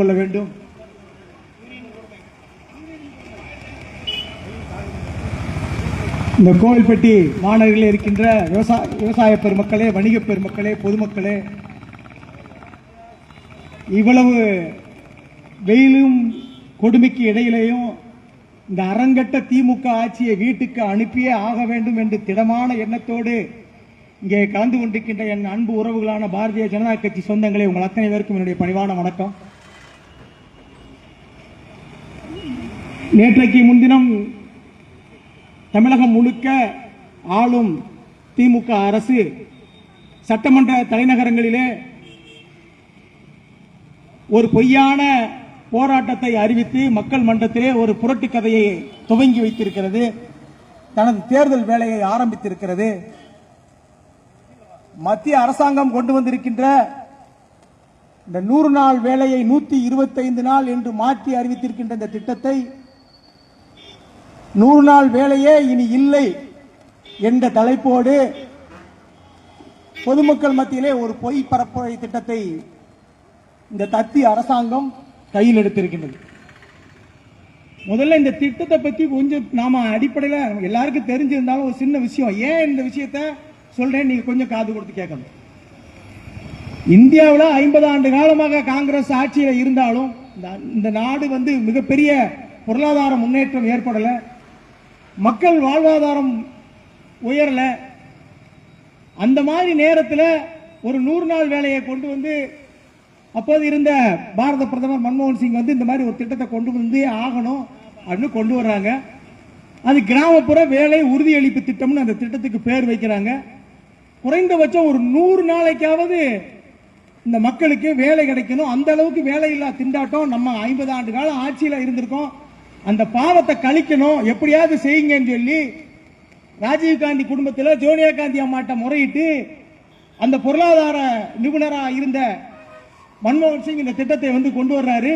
கொள்ள வேண்டும். இந்த கோவில்பட்டி மாநகரில் இருக்கின்ற விவசாய விவசாய பெருமக்களே வணிக பெருமக்களே பொதுமக்களே இவ்வளவு வெயிலும் கொடுமைக்கு இடையிலேயும் இந்த அரங்கட்ட திமுக ஆட்சியை வீட்டுக்கு அனுப்பியே ஆக வேண்டும் என்று திடமான எண்ணத்தோடு இங்கே கலந்து கொண்டிருக்கின்ற என் அன்பு உறவுகளான பாரதிய ஜனதா கட்சி சொந்தங்களை உங்கள் அத்தனை பேருக்கும் என்னுடைய பணிவான வணக்கம். நேற்றைக்கு முன்தினம் தமிழகம் முழுக்க ஆளும் திமுக அரசு சட்டமன்ற தலைநகரங்களிலே ஒரு பொய்யான போராட்டத்தை அறிவித்து மக்கள் மன்றத்திலே ஒரு புரட்டு கதையை துவங்கி வைத்திருக்கிறது. தனது தேர்தல் வேலையை ஆரம்பித்திருக்கிறது. மத்திய அரசாங்கம் கொண்டு வந்திருக்கின்ற இந்த நூறு நாள் வேலையை நூத்தி இருபத்தைந்து நாள் என்று மாற்றி அறிவித்திருக்கின்ற இந்த திட்டத்தை நூறு நாள் வேலையே இனி இல்லை என்ற தலைப்போடு பொதுமக்கள் மத்தியிலே ஒரு பொய் பரப்புரை திட்டத்தை இந்த தத்தி அரசாங்கம் கையில் எடுத்திருக்கின்றது. முதல்ல இந்த திட்டத்தை பத்தி கொஞ்சம் நாம அடிப்படையில் எல்லாருக்கும் தெரிஞ்சிருந்தாலும் ஒரு சின்ன விஷயம். ஏன் இந்த விஷயத்த சொல்றேன் நீங்க கொஞ்சம் காது கொடுத்து கேட்கணும். இந்தியாவில் ஐம்பது ஆண்டு காலமாக காங்கிரஸ் ஆட்சியில் இருந்தாலும் இந்த- இந்த நாடு வந்து மிகப்பெரிய பொருளாதார முன்னேற்றம் ஏற்படலை. மக்கள் வாழ்வாதாரம் உயரல அந்த மாதிரி நேரத்தில் ஒரு நூறு நாள் வேலையை கொண்டு வந்து அப்போது இருந்த பாரத பிரதமர் மன்மோகன் சிங் வந்து இந்த மாதிரி ஒரு திட்டத்தை கொண்டு வந்து ஆகணும் அப்படின்னு கொண்டு வர்றாங்க. அது கிராமப்புற வேலை உறுதியளிப்பு திட்டம்னு அந்த திட்டத்துக்கு பேர் வைக்கிறாங்க. குறைந்தபட்சம் ஒரு நூறு நாளைக்காவது இந்த மக்களுக்கு வேலை கிடைக்கணும். அந்த அளவுக்கு வேலையில்லா திண்டாட்டம் நம்ம ஐம்பது ஆண்டு காலம் ஆட்சியில் இருந்திருக்கோம். அந்த பாவத்தை கழிக்கணும் எப்படியாவது செய்யுங்கன்னு சொல்லி ராஜீவ் காந்தி குடும்பத்தில் சோனியா காந்தி அம்மாட்ட முறையிட்டு அந்த பொருளாதார நிபுணராக இருந்த மன்மோகன் சிங் இந்த திட்டத்தை வந்து கொண்டு வர்றாரு.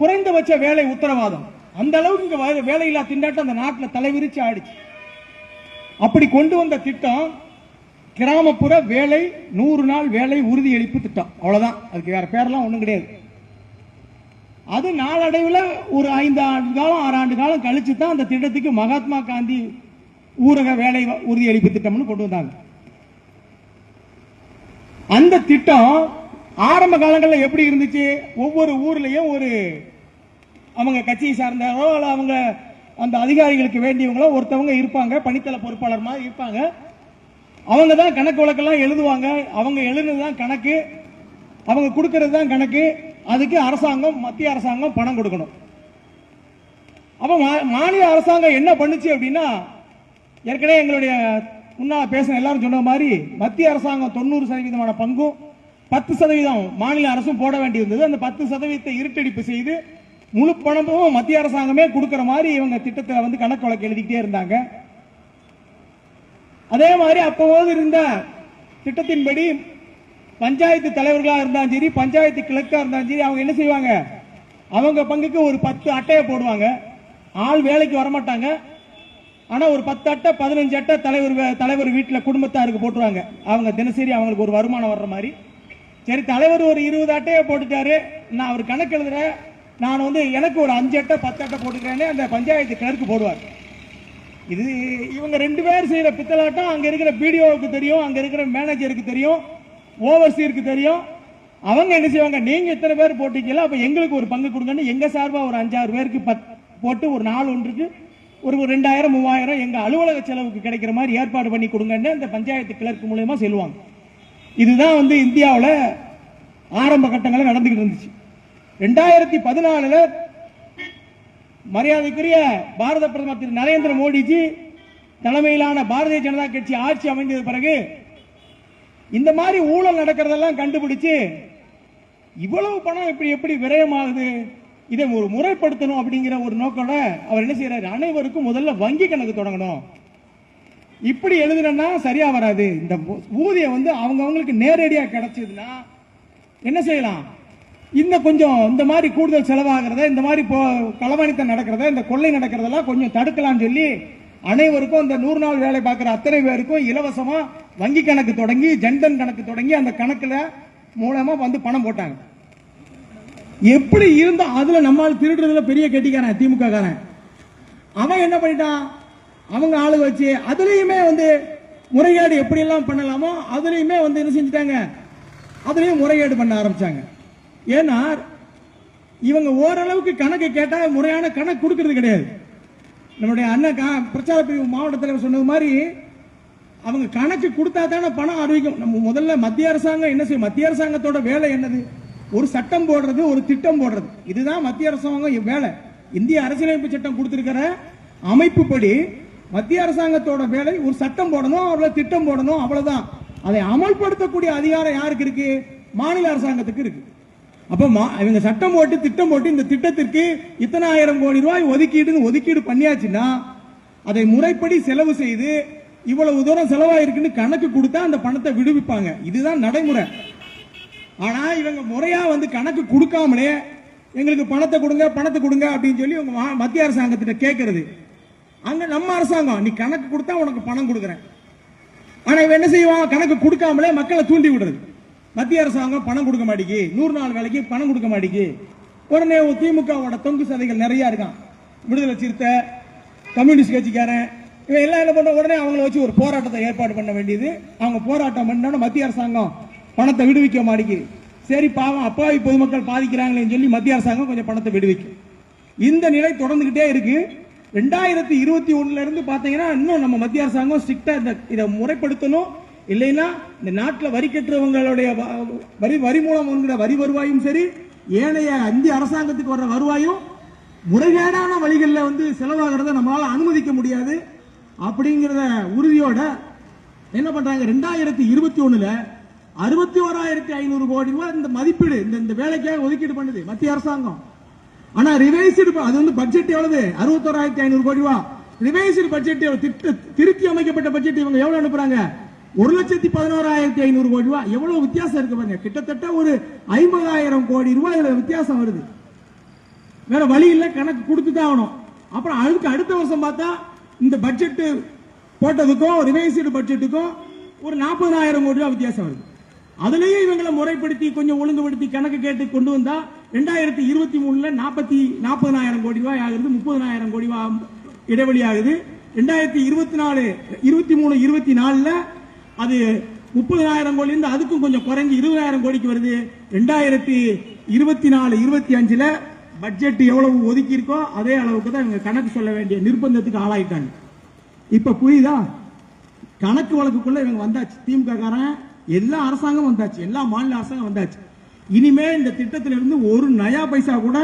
குறைந்தபட்ச வேலை உத்தரவாதம். அந்த அளவுக்கு இங்க வேலையில்லா திண்டாட்டம் அந்த நாட்டில் தலைவிரிச்சு ஆடிச்சு அப்படி கொண்டு வந்த திட்டம் கிராமப்புற வேலை நூறு நாள் வேலை உறுதியளிப்பு திட்டம். அவ்வளவுதான். அதுக்கு வேற பேரெல்லாம் ஒன்றும் கிடையாது. அது நாளடைவில் ஒரு ஐந்து ஆண்டு காலம் ஆறு ஆண்டு காலம் கழிச்சு தான் அந்த திட்டத்துக்கு மகாத்மா காந்தி ஊரக வேலை உறுதியளிப்பு திட்டம்னு கொண்டு வந்தாங்க. அந்த திட்டம் ஆரம்ப காலங்களில் எப்படி இருந்துச்சு? ஒவ்வொரு ஊர்லயும் ஒரு அவங்க கட்சியை சார்ந்தவோ இல்லை அவங்க அந்த அதிகாரிகளுக்கு வேண்டியவங்களோ ஒருத்தவங்க இருப்பாங்க பணித்தள பொறுப்பாளர் மாதிரி இருப்பாங்க. அவங்க தான் கணக்கு வழக்கெல்லாம் எழுதுவாங்க. அவங்க எழுதுனது தான் கணக்கு. அவங்க கொடுக்கறது தான் கணக்கு. அதுக்கு அரசாங்கம் மத்திய அரசாங்கம் பணம் கொடுக்கணும். அப்ப மா- மாநில அரசாங்கம் என்ன பண்ணுச்சு அப்படின்னா ஏற்கனவே எங்களுடைய முன்னாள் பேசின எல்லாரும் சொன்ன மாதிரி மத்திய அரசாங்கம் தொண்ணூறு சதவீதமான பங்கும் பத்து சதவீதம் மாநில அரசும் போட வேண்டியிருந்தது. அந்த பத்து சதவீதத்தை இருட்டடிப்பு செய்து முழு பணமும் மத்திய அரசாங்கமே கொடுக்குற மாதிரி இவங்க திட்டத்தில் வந்து கணக்கு வழக்கு எழுதிக்கிட்டே இருந்தாங்க. அதே மாதிரி அப்போது இருந்த திட்டத்தின்படி பஞ்சாயத்து தலைவர்களா இருந்தாலும் சரி பஞ்சாயத்து கிழக்கா இருந்தாலும் சரி அவங்க என்ன செய்வாங்க? அவங்க பங்குக்கு ஒரு பத்து அட்டையை போடுவாங்க. ஆள் வேலைக்கு வரமாட்டாங்க. ஆனா ஒரு பத்து அட்டை பதினஞ்சு அட்டை தலைவர் வே- தலைவர் வீட்டில் குடும்பத்தாருக்கு போட்டுருவாங்க. அவங்க தினசரி அவங்களுக்கு ஒரு வருமானம் வர்ற மாதிரி. சரி தலைவர் ஒரு இருபது அட்டையை போட்டுட்டாரு. நான் அவர் கணக்கு எழுதுறேன். நான் வந்து எனக்கு ஒரு அஞ்சு அட்டை பத்து அட்டை போட்டுக்கிறேன்னு அந்த பஞ்சாயத்து கிளர்க்கு போடுவார். இது இவங்க ரெண்டு பேர் செய்யற பித்தலாட்டம் அங்க இருக்கிற பிடிஓவுக்கு தெரியும் அங்க இருக்கிற மேனேஜருக்கு தெரியும். ஓவர்சீருக்கு தெரியும். அவங்க என்ன செய்வாங்க? நீங்க இத்தனை பேர் போட்டீங்களா அப்ப எங்களுக்கு ஒரு பங்கு கொடுங்கன்னு எங்க சார்பா ஒரு அஞ்சாறு பேருக்கு பத்- போட்டு ஒரு நாள் ஒன்றுக்கு ஒரு ஒரு ரெண்டாயிரம் மூவாயிரம் எங்க அலுவலக செலவுக்கு கிடைக்கிற மாதிரி ஏற்பாடு பண்ணி கொடுங்கன்னு அந்த பஞ்சாயத்து கிளர்க்கு மூலயமா சொல்லுவாங்க. இதுதான் வந்து இந்தியாவில் ஆரம்ப கட்டங்களில் நடந்துகிட்டு இருந்துச்சு. ரெண்டாயிரத்தி பதினாலுல மரியாதைக்குரிய பாரத பிரதமர் திரு நரேந்திர மோடிஜி தலைமையிலான பாரதிய ஜனதா கட்சி ஆட்சி அமைந்தது பிறகு இந்த மாதிரி ஊழல் நடக்கிறதெல்லாம் கண்டுபிடிச்சு இவ்வளவு பணம் இப்படி எப்படி விரயமாகுது? இதை ஒரு முறைப்படுத்தணும் அப்படிங்கிற ஒரு நோக்கோட அவர் என்ன செய்யறாரு அனைவருக்கும் முதல்ல வங்கி கணக்கு தொடங்கணும். இப்படி எழுதுனா சரியா வராது. இந்த ஊதியம் வந்து அவங்க அவங்களுக்கு நேரடியா கிடைச்சதுன்னா என்ன செய்யலாம்? இந்த கொஞ்சம் இந்த மாதிரி கூடுதல் செலவாகிறத இந்த மாதிரி இப்போ களவாணித்தம் நடக்கிறத இந்த கொள்ளை நடக்கிறதெல்லாம் கொஞ்சம் தடுக்கலாம்னு சொல்லி அனைவருக்கும் இந்த நூறு நாள் வேலை பார்க்குற அத்தனை பேருக்கும் இலவசமாக வங்கி கணக்கு தொடங்கி ஜன்தன் கணக்கு தொடங்கி அந்த கணக்குல மூலமா வந்து பணம் போட்டாங்க. எப்படி இருந்தா அதுல நம்மால் திருடுறதுல பெரிய கெட்டிக்காரன் திமுக காரன். அவன் என்ன பண்ணிட்டான்? அவங்க ஆளு வச்சு அதுலயுமே வந்து முறைகேடு எப்படி எல்லாம் பண்ணலாமோ அதுலயுமே வந்து என்ன செஞ்சுட்டாங்க? அதுலயும் முறைகேடு பண்ண ஆரம்பிச்சாங்க. ஏன்னா இவங்க ஓரளவுக்கு கணக்கு கேட்டா முறையான கணக்கு கொடுக்கறது கிடையாது. நம்முடைய அண்ணன் பிரச்சார பிரிவு மாவட்ட தலைவர் சொன்னது மாதிரி அவங்க கணக்கு கொடுத்தா தானே பணம் அறிவிக்கும் நம்ம முதல்ல மத்திய அரசாங்கம் என்ன செய்யும்? மத்திய அரசாங்கத்தோட வேலை என்னது? ஒரு சட்டம் போடுறது ஒரு திட்டம் போடுறது. இதுதான் மத்திய அரசாங்கம் வேலை. இந்திய அரசியலமைப்பு சட்டம் கொடுத்திருக்கிற அமைப்புப்படி மத்திய அரசாங்கத்தோட வேலை ஒரு சட்டம் போடணும் அவ்வளவு திட்டம் போடணும் அவ்வளவுதான். அதை அமல்படுத்தக்கூடிய அதிகாரம் யாருக்கு இருக்கு? மாநில அரசாங்கத்துக்கு இருக்கு. அப்ப மா- இவங்க சட்டம் போட்டு திட்டம் போட்டு இந்த திட்டத்திற்கு இத்தனை ஆயிரம் கோடி ரூபாய் ஒதுக்கீடுன்னு ஒதுக்கீடு பண்ணியாச்சுன்னா அதை முறைப்படி செலவு செய்து இவ்வளவு தூரம் செலவாயிருக்குன்னு கணக்கு கொடுத்தா அந்த பணத்தை விடுவிப்பாங்க. இதுதான் நடைமுறை. ஆனா இவங்க முறையா வந்து கணக்கு கொடுக்காமலே எங்களுக்கு பணத்தை கொடுங்க பணத்தை கொடுங்க அப்படின்னு சொல்லி உங்க மத்திய அரசாங்கத்திட்ட கேட்கறது அங்க நம்ம அரசாங்கம் நீ கணக்கு கொடுத்தா உனக்கு பணம் கொடுக்குறேன். ஆனா இவன் என்ன செய்வான்? கணக்கு கொடுக்காமலே மக்களை தூண்டி விடுறது. மத்திய அரசாங்கம் பணம் கொடுக்க மாட்டேங்கி நூறு நாள் வேலைக்கு பணம் கொடுக்க மாட்டேங்கி உடனே திமுகவோட தொங்கு சதைகள் நிறைய இருக்கான். விடுதலை சிறுத்தை கம்யூனிஸ்ட் கட்சிக்காரன் இவன் எல்லாம் என்ன பண்ண உடனே அவங்கள வச்சு ஒரு போராட்டத்தை ஏற்பாடு பண்ண வேண்டியது. அவங்க போராட்டம் பண்ணோன்னு மத்திய அரசாங்கம் பணத்தை விடுவிக்க மாட்டேங்குது. சரி பாவம் அப்பாவி பொதுமக்கள் பாதிக்கிறாங்களேன்னு சொல்லி மத்திய அரசாங்கம் கொஞ்சம் பணத்தை விடுவிக்கும். இந்த நிலை தொடர்ந்துகிட்டே இருக்கு. ரெண்டாயிரத்தி இருபத்தி ஒண்ணுல இருந்து பாத்தீங்கன்னா இன்னும் நம்ம மத்திய அரசாங்கம் ஸ்ட்ரிக்டா இந்த இதை முறைப்படுத்தணும். இல்லைன்னா இந்த நாட்டில் வரி கட்டுறவங்களுடைய வ- வரி வரி மூலம் வருகிற வரி வருவாயும் சரி ஏனைய இந்திய அரசாங்கத்துக்கு வர்ற வருவாயும் முறைகேடான வழிகளில் வந்து செலவாகிறத நம்மளால அனுமதிக்க முடியாது. அப்படிங்கிறத உறுதியோட என்ன பண்றாங்க? ரெண்டாயிரத்தி இருபத்தி ஒண்ணுல அறுபத்தி ஓராயிரத்தி ஐநூறு கோடி ரூபாய் இந்த மதிப்பீடு இந்த இந்த வேலைக்காக ஒதுக்கீடு பண்ணுது மத்திய அரசாங்கம். ஆனா ரிவைஸ்டு அது வந்து பட்ஜெட் எவ்வளவு? அறுபத்தோராயிரத்தி ஐநூறு கோடி ரூபாய். ரிவைஸ்டு பட்ஜெட் திருத்தி அமைக்கப்பட்ட பட்ஜெட் இவங்க எவ்வளவு அனுப்புறாங்க? ஒரு லட்சத்தி பதினோராயிரத்தி ஐநூறு கோடி ரூபாய். எவ்வளவு வித்தியாசம் இருக்கு பாருங்க. கிட்டத்தட்ட ஒரு ஐம்பதாயிரம் கோடி ரூபாய் இதுல வித்தியாசம் வருது. வேற வழி இல்ல கணக்கு கொடுத்து தான் ஆகணும். அப்புறம் அதுக்கு அடுத்த வருஷம் பார்த்தா இந்த பட்ஜெட் போட்டதுக்கும் ரிவைஸ்டு பட்ஜெட்டுக்கும் ஒரு நாற்பதாயிரம் கோடி ரூபாய் வித்தியாசம் வருது. அதுலயும் இவங்களை முறைப்படுத்தி கொஞ்சம் ஒழுங்குபடுத்தி கணக்கு கேட்டு கொண்டு வந்தா ரெண்டாயிரத்தி இருபத்தி மூணுல நாற்பத்தி நாற்பதாயிரம் கோடி ரூபாய் ஆகுது முப்பதனாயிரம் கோடி ரூபாய் இடைவெளி ஆகுது. ரெண்டாயிரத்தி இருபத்தி நாலு இருபத்தி மூணு இருபத்தி நாலுல அது முப்பதாயிரம் கோடி இருந்து அதுக்கும் கொஞ்சம் குறைஞ்சி இருபதாயிரம் கோடிக்கு வருது. ரெண்டாயிரத்தி இருபத்தி நாலு இருபத்தி அஞ்சுல பட்ஜெட் எவ்வளவு ஒதுக்கியிருக்கோ அதே அளவுக்கு தான் இவங்க கணக்கு சொல்ல வேண்டிய நிர்பந்தத்துக்கு ஆளாயிட்டாங்க. இப்ப புரியுதா? கணக்கு வழக்குக்குள்ள இவங்க வந்தாச்சு. திமுக காரன் எல்லா அரசாங்கம் வந்தாச்சு. எல்லா மாநில அரசாங்கம் வந்தாச்சு. இனிமே இந்த திட்டத்தில இருந்து ஒரு நயா பைசா கூட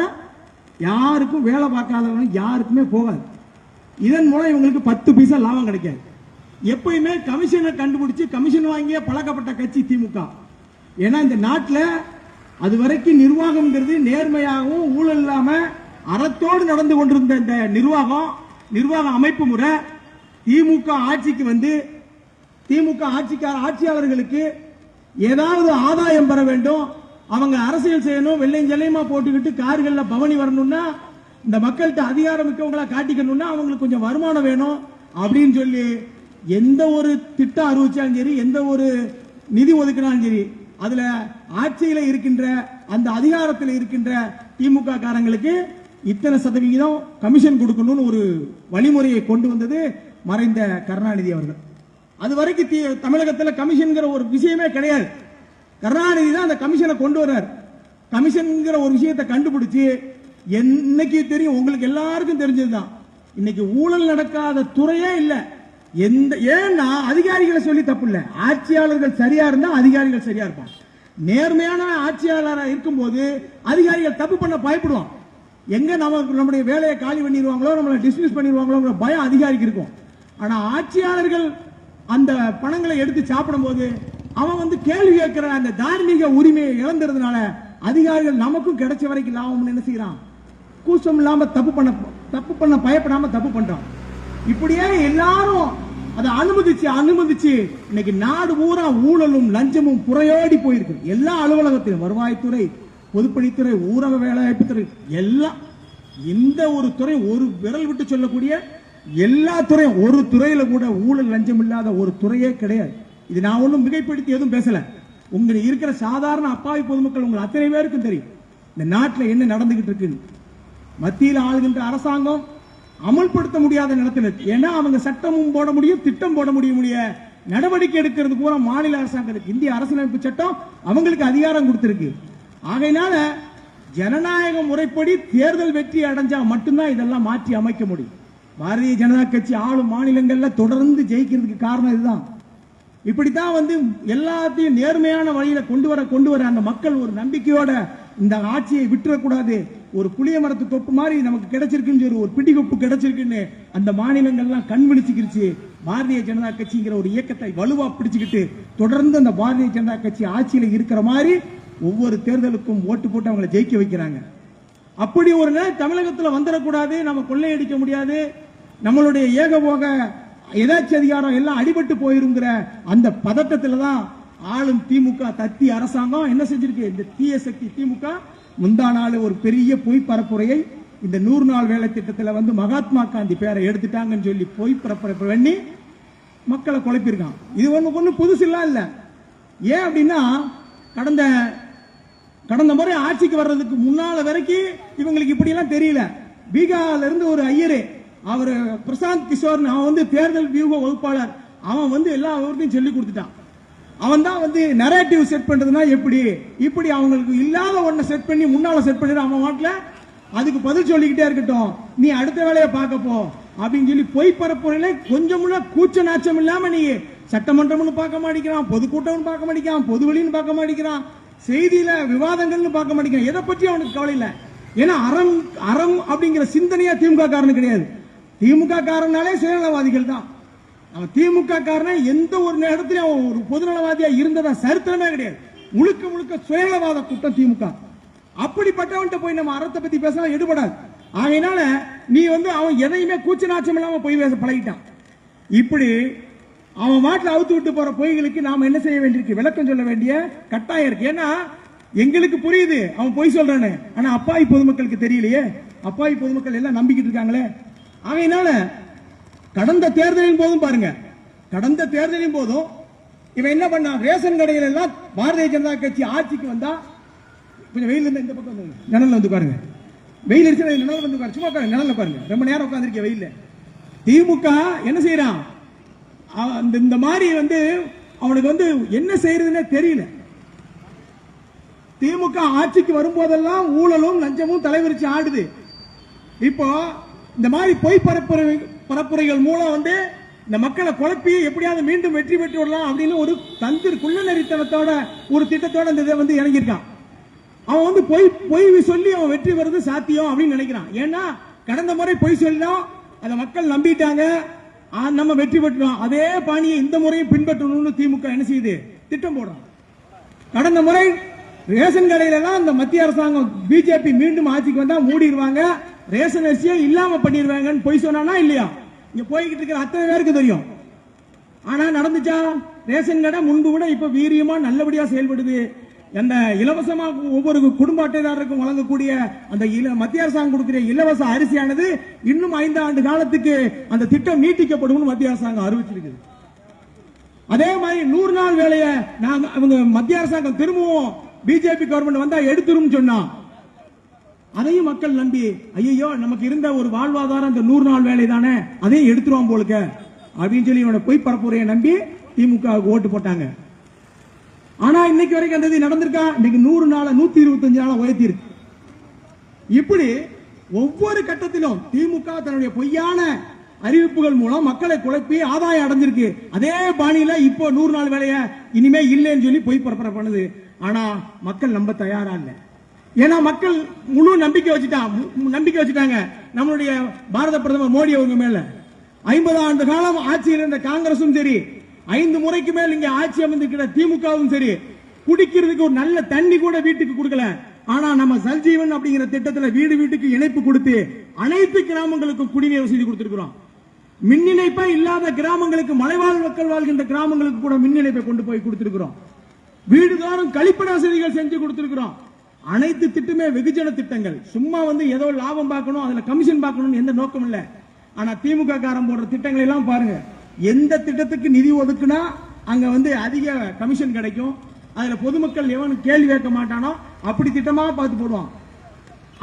யாருக்கும் வேலை பார்க்காதவங்க யாருக்குமே போகாது. இதன் மூலம் இவங்களுக்கு பத்து பைசா லாபம் கிடைக்காது. எப்பயுமே கமிஷனை கண்டுபிடிச்சு கமிஷன் வாங்கிய பழக்கப்பட்ட கட்சி திமுக. ஏன்னா இந்த நாட்டில் அது வரைக்கும் நிர்வாகம்ங்கிறது நேர்மையாகவும் ஊழல் இல்லாம அறத்தோடு நடந்து கொண்டிருந்த இந்த நிர்வாகம் நிர்வாக அமைப்பு முறை திமுக ஆட்சிக்கு வந்து திமுக ஆட்சிக்கார ஆட்சியாளர்களுக்கு ஏதாவது ஆதாயம் பெற வேண்டும். அவங்க அரசியல் செய்யணும் வெள்ளையும் ஜல்லையுமா போட்டுக்கிட்டு கார்களில் பவனி வரணும்னா இந்த மக்கள்கிட்ட அதிகாரம் மிக்கவங்களா காட்டிக்கணும்னா அவங்களுக்கு கொஞ்சம் வருமானம் வேணும் அப்படின்னு சொல்லி எந்த ஒரு திட்டம் அறிவிச்சாலும் சரி எந்த ஒரு நிதி ஒதுக்கினாலும் சரி அதுல ஆட்சியில இருக்கின்ற அந்த அதிகாரத்தில் இருக்கின்ற திமுக காரங்களுக்கு இத்தனை சதவிகிதம் கமிஷன் கொடுக்கணும்னு ஒரு வழிமுறையை கொண்டு வந்தது மறைந்த கருணாநிதி அவர்கள். அது வரைக்கும் தி- தமிழகத்துல ஒரு விஷயமே கிடையாது. கருணாநிதி தான் அந்த கமிஷனை கொண்டு வர்றார். கமிஷன்கிற ஒரு விஷயத்தை கண்டுபிடிச்சு என்னைக்கு தெரியும்? உங்களுக்கு எல்லாருக்கும் தெரிஞ்சதுதான். இன்னைக்கு ஊழல் நடக்காத துறையே இல்லை. எந்த ஏன்னா அதிகாரிகளை சொல்லி தப்பு இல்லை ஆட்சியாளர்கள் சரியா இருந்தா அதிகாரிகள் சரியா இருப்பாங்க. நேர்மையான ஆட்சியாளராக இருக்கும்போது அதிகாரிகள் தப்பு பண்ண பயப்படுவான் எங்க நமக்கு நம்முடைய வேலையை காலி பண்ணிடுவாங்களோ நம்மளை டிஸ்மிஸ் பண்ணிடுவாங்களோங்கிற பயம் அதிகாரிக்கு இருக்கும். ஆனா ஆட்சியாளர்கள் அந்த பணங்களை எடுத்து சாப்பிடும்போது அவன் வந்து கேள்வி கேட்கிற அந்த தார்மீக உரிமையை இழந்துறதுனால அதிகாரிகள் நமக்கும் கிடைச்ச வரைக்கும் லாபம்னு என்ன செய்யறான்? கூச்சம் இல்லாம தப்பு பண்ண தப்பு பண்ண பயப்படாம தப்பு பண்றான். இப்படியே எல்லாரும் அதை அனுமதிச்சு அனுமதிச்சு இன்னைக்கு நாடு பூரா ஊழலும் லஞ்சமும் புறையோடி போயிருக்கு. எல்லா அலுவலகத்திலும் வருவாய்த்துறை பொதுப்பணித்துறை ஊரக வேலைவாய்ப்பு துறை எல்லாம் இந்த ஒரு துறை ஒரு விரல் விட்டு சொல்லக்கூடிய எல்லா துறையும் ஒரு துறையில கூட ஊழல் லஞ்சம் இல்லாத ஒரு துறையே கிடையாது. இது நான் ஒன்றும் மிகைப்படுத்தி எதுவும் பேசல. உங்களுக்கு இருக்கிற சாதாரண அப்பாவி பொதுமக்கள் உங்கள் அத்தனை பேருக்கும் தெரியும். இந்த நாட்டில் என்ன நடந்துகிட்டு இருக்கு மத்தியில் ஆளுகின்ற அரசாங்கம் அமல்படுத்த முடியாத நிலத்தில் ஏன்னா அவங்க சட்டமும் போட முடியும் திட்டம் போட முடிய முடிய நடவடிக்கை எடுக்கிறது பூரா மாநில அரசாங்கத்துக்கு இந்திய அரசியலமைப்பு சட்டம் அவங்களுக்கு அதிகாரம் கொடுத்திருக்கு. ஆகையினால ஜனநாயக முறைப்படி தேர்தல் வெற்றி அடைஞ்சா மட்டும்தான் இதெல்லாம் மாற்றி அமைக்க முடியும். பாரதிய ஜனதா கட்சி ஆளும் மாநிலங்கள்ல தொடர்ந்து ஜெயிக்கிறதுக்கு காரணம் இதுதான். இப்படித்தான் வந்து எல்லாத்தையும் நேர்மையான வழியில கொண்டு வர கொண்டு வர அந்த மக்கள் ஒரு நம்பிக்கையோட இந்த ஆட்சியை விட்டுறக்கூடாது. ஒரு புளிய மரத்து தொப்பு மாதிரி நமக்கு கிடைச்சிருக்குன்னு சொல்லி ஒரு பிடி கொப்பு கிடைச்சிருக்குன்னு அந்த மாநிலங்கள்லாம் கண் விழிச்சுக்கிருச்சு. பாரதிய ஜனதா கட்சிங்கிற ஒரு இயக்கத்தை வலுவா பிடிச்சுக்கிட்டு தொடர்ந்து அந்த பாரதிய ஜனதா கட்சி ஆட்சியில இருக்கிற மாதிரி ஒவ்வொரு தேர்தலுக்கும் ஓட்டு போட்டு அவங்களை ஜெயிக்க வைக்கிறாங்க. அப்படி ஒரு நிலை தமிழகத்தில் வந்துடக்கூடாது நம்ம கொள்ளையடிக்க முடியாது. நம்மளுடைய ஏகபோக எதாச்சி அதிகாரம் எல்லாம் அடிபட்டு போயிருங்கிற அந்த பதட்டத்தில் தான் ஆளும் திமுக தத்தி அரசாங்கம் என்ன செஞ்சிருக்கு? இந்த தீய சக்தி திமுக முந்தா நாள் ஒரு பெரிய பொய் பரப்புரையை இந்த நூறு நாள் வேலை திட்டத்தில் வந்து மகாத்மா காந்தி பேரை எடுத்துட்டாங்கன்னு சொல்லி பொய் பரப்புரை பண்ணி மக்களை குழப்பியிருக்கான். இது ஒன்று ஒன்றும் புதுசுலாம் இல்லை. ஏன் அப்படின்னா கடந்த கடந்த முறை ஆட்சிக்கு வர்றதுக்கு முன்னால வரைக்கும் இவங்களுக்கு இப்படியெல்லாம் தெரியல. பீகார்ல இருந்து ஒரு ஐயரு அவர் பிரசாந்த் கிஷோர் அவன் வந்து தேர்தல் வியூக வகுப்பாளர். அவன் வந்து எல்லா விவரத்தையும் சொல்லி கொடுத்துட்டான். அவன் தான் வந்து நரேட்டிவ் செட் பண்றதுன்னா எப்படி? இப்படி அவங்களுக்கு இல்லாத ஒன்றை செட் பண்ணி முன்னால செட் பண்ணிட்டு அவன் வாட்டில் அதுக்கு பதில் சொல்லிக்கிட்டே இருக்கட்டும். நீ அடுத்த வேலையை பார்க்க போ. அப்படின்னு சொல்லி பொய் பரப்புரையில கொஞ்சமுள்ள கூச்ச நாச்சம் இல்லாம நீ சட்டமன்றம்னு பார்க்க மாட்டேங்கிறான் பொதுக்கூட்டம்னு பார்க்க மாட்டேங்கிறான் பொது வெளின்னு பார்க்க மாட்டேங்கிறான் செய்தியில விவாதங்கள்னு பார்க்க மாட்டேங்கிறான். எதை பற்றி அவனுக்கு கவலை இல்லை? ஏன்னா அறம் அறம் அப்படிங்கிற சிந்தனையா திமுக காரனு கிடையாது. திமுக காரனாலே சுயநலவாதிகள் தான். அவன் திமுக காரனே எந்த ஒரு நேரத்திலும் அவன் ஒரு பொதுநலவாதியா இருந்ததா சரித்திரமே கிடையாது. முழுக்க முழுக்க சுயநலவாத கூட்டம் திமுக. அப்படிப்பட்டவன்கிட்ட போய் நம்ம அறத்தை பத்தி பேசலாம் எடுபடாது. ஆகையினால நீ வந்து அவன் எதையுமே கூச்ச நாச்சம் இல்லாம போய் பேச பழகிட்டான். இப்படி அவன் மாட்டில் அவுத்து விட்டு போற பொய்களுக்கு நாம என்ன செய்ய வேண்டியிருக்கு? விளக்கம் சொல்ல வேண்டிய கட்டாயம் இருக்கு. ஏன்னா எங்களுக்கு புரியுது. அவன் பொய் சொல்றானு. ஆனா அப்பாவி பொதுமக்களுக்கு தெரியலையே. அப்பாவி பொதுமக்கள் எல்லாம் நம்பிக்கிட்டு இருக்காங்களே. ஆகையினால கடந்த தேர்தலின் போதும் பாருங்க. கடந்த தேர்தலின் போதும் இவன் என்ன பண்ணான்? ரேஷன் கடைகள் எல்லாம் பாரதிய ஜனதா கட்சி ஆட்சிக்கு வந்தா கொஞ்சம் வெயில் இருந்தா இந்த பக்கம் வந்து வந்து பாருங்க வெயில் அடிச்சு நிழல் வந்து பாருங்க சும்மா உட்காருங்க நிழல்ல பாருங்க ரொம்ப நேரம் உட்காந்துருக்கேன் வெயில்ல? திமுக என்ன செய்யறான் அந்த இந்த மாதிரி வந்து அவனுக்கு வந்து என்ன செய்யறதுன்னே தெரியல. திமுக ஆட்சிக்கு வரும்போதெல்லாம் ஊழலும் லஞ்சமும் தலைவிரிச்சு ஆடுது. இப்போ இந்த மாதிரி பொய் பரப்புற பரப்புரைகள் மூலம் வந்து இந்த மக்களை குழப்பி எப்படியாவது மீண்டும் வெற்றி பெற்று விடலாம் அப்படின்னு ஒரு தந்திர குள்ளநெறித்தனத்தோட ஒரு திட்டத்தோட இந்த இதை வந்து இறங்கியிருக்கான். அவன் வந்து பொய் பொய் சொல்லி அவன் வெற்றி பெறது சாத்தியம் அப்படின்னு நினைக்கிறான். ஏன்னா கடந்த முறை பொய் சொல்லினோம் அதை மக்கள் நம்பிட்டாங்க நம்ம வெற்றி பெற்றோம். அதே பாணியை இந்த முறையும் பின்பற்றணும்னு திமுக என்ன செய்யுது? திட்டம் போடுறான் கடந்த முறை ரேஷன் கடையில எல்லாம் இந்த மத்திய அரசாங்கம் பிஜேபி மீண்டும் ஆட்சிக்கு வந்தா மூடிடுவாங்க ரேஷன் அரிசியே இல்லாம பண்ணிடுவாங்கன்னு பொய் சொன்னானா இல்லையா? இங்க போய்கிட்டு இருக்கிற அத்தனை பேருக்கு தெரியும். ஆனா நடந்துச்சா? ரேஷன் கடை முன்பு விட இப்ப வீரியமா நல்லபடியா செயல்படுது. அந்த இலவசமா ஒவ்வொரு குடும்ப அட்டைதாரருக்கும் வழங்கக்கூடிய அந்த இல- மத்திய அரசாங்கம் கொடுக்கிற இலவச அரிசியானது இன்னும் ஐந்து ஆண்டு காலத்துக்கு அந்த திட்டம் நீட்டிக்கப்படும் மத்திய அரசாங்கம் அறிவிச்சிருக்குது. அதே மாதிரி நூறு நாள் வேலையை நாங்க அவங்க மத்திய அரசாங்கம் திரும்பவும். பிஜேபி கவர்மெண்ட் வந்தா எடுத்துரும் சொன்னா. அதையும் மக்கள் நம்பி ஐயோ நமக்கு இருந்த ஒரு வாழ்வாதாரம் இந்த நூறு நாள் வேலை தானே அதையும் எடுத்துருவோம் போலுக்க அப்படின்னு சொல்லி இவனை பொய் பரப்புரையை நம்பி திமுக ஓட்டு போட்டாங்க. ஆனா இன்னைக்கு வரைக்கும் அந்த இது நடந்திருக்கா? இன்னைக்கு நூறு நாள நூத்தி இருபத்தஞ்சு நாள உயர்த்தி இருக்கு இப்படி ஒவ்வொரு கட்டத்திலும் திமுக தன்னுடைய பொய்யான அறிவிப்புகள் மூலம் மக்களை குழப்பி ஆதாயம் அடைஞ்சிருக்கு. அதே பாணியில இப்போ நூறு நாள் வேலைய இனிமே இல்லைன்னு சொல்லி பொய் பரப்புரை பண்ணுது. ஆனா மக்கள் நம்ப தயாரா இல்லை. ஏன்னா மக்கள் முழு நம்பிக்கை வச்சுட்டான் மு- நம்பிக்கை வச்சுட்டாங்க. நம்மளுடைய பாரத பிரதமர் மோடி அவங்க மேல. ஐம்பது ஆண்டு காலம் ஆட்சியில் இருந்த காங்கிரசும் சரி ஐந்து முறைக்கு மேல் இங்க ஆட்சி அமைந்திருக்கிற திமுகவும் சரி குடிக்கிறதுக்கு ஒரு நல்ல தண்ணி கூட வீட்டுக்கு கொடுக்கல. ஆனா நம்ம சல்ஜீவன் அப்படிங்கிற திட்டத்துல வீடு வீட்டுக்கு இணைப்பு கொடுத்து அனைத்து கிராமங்களுக்கும் குடிநீர் வசதி கொடுத்திருக்கிறோம். மின் இணைப்பே இல்லாத கிராமங்களுக்கு மலைவாழ் மக்கள் வாழ்கின்ற கிராமங்களுக்கு கூட மின் இணைப்பை கொண்டு போய் கொடுத்திருக்கிறோம். வீடுதோறும் கழிப்பிட வசதிகள் செஞ்சு கொடுத்திருக்கிறோம். அனைத்து திட்டமே வெகுஜன திட்டங்கள். சும்மா வந்து ஏதோ லாபம் பார்க்கணும் அதுல கமிஷன் பார்க்கணும்னு எந்த நோக்கம் இல்லை. ஆனா திமுக காரம் போடுற திட்டங்களை எல்லாம் பாருங்க. எந்த திட்டத்துக்கு நிதி ஒதுக்குனா அங்க வந்து அதிக கமிஷன் கிடைக்கும். அதுல பொதுமக்கள் எவன் கேள்வி கேட்க மாட்டானோ அப்படி திட்டமா பார்த்து போடுவான்.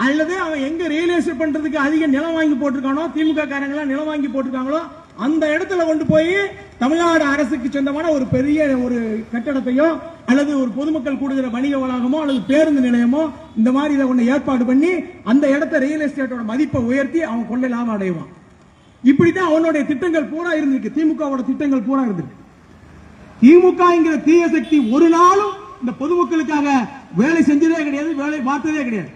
அல்லது அவன் எங்க ரியலைஸ் பண்றதுக்கு அதிக நிலம் வாங்கி போட்டிருக்கானோ திமுக காரங்களாம் நிலம் வாங்கி போட்டிருக்காங்களோ அந்த இடத்துல கொண்டு போய் தமிழ்நாடு அரசுக்கு சொந்தமான ஒரு பெரிய ஒரு கட்டடத்தையும் அல்லது ஒரு பொதுமக்கள் கூடுகிற வணிக வளாகமோ அல்லது பேருந்து நிலையமோ இந்த மாதிரி இதை ஒன்று ஏற்பாடு பண்ணி அந்த இடத்த ரியல் எஸ்டேட்டோட மதிப்பை உயர்த்தி அவன் கொள்ளை லாபம் அடைவான். இப்படித்தான் அவனுடைய திட்டங்கள் பூரா இருந்திருக்கு. திமுகவோட திட்டங்கள் பூரா இருந்திருக்கு. திமுகங்கிற தீய சக்தி ஒரு நாளும் இந்த பொதுமக்களுக்காக வேலை செஞ்சதே கிடையாது வேலை பார்த்ததே கிடையாது.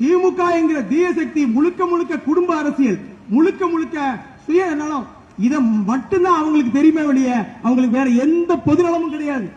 திமுக என்கிற தீய சக்தி முழுக்க முழுக்க குடும்ப அரசியல் முழுக்க முழுக்க சுய நலம் இதை மட்டும்தான் அவங்களுக்கு தெரியுமே வெளிய அவங்களுக்கு வேற எந்த பொது நலமும் கிடையாது.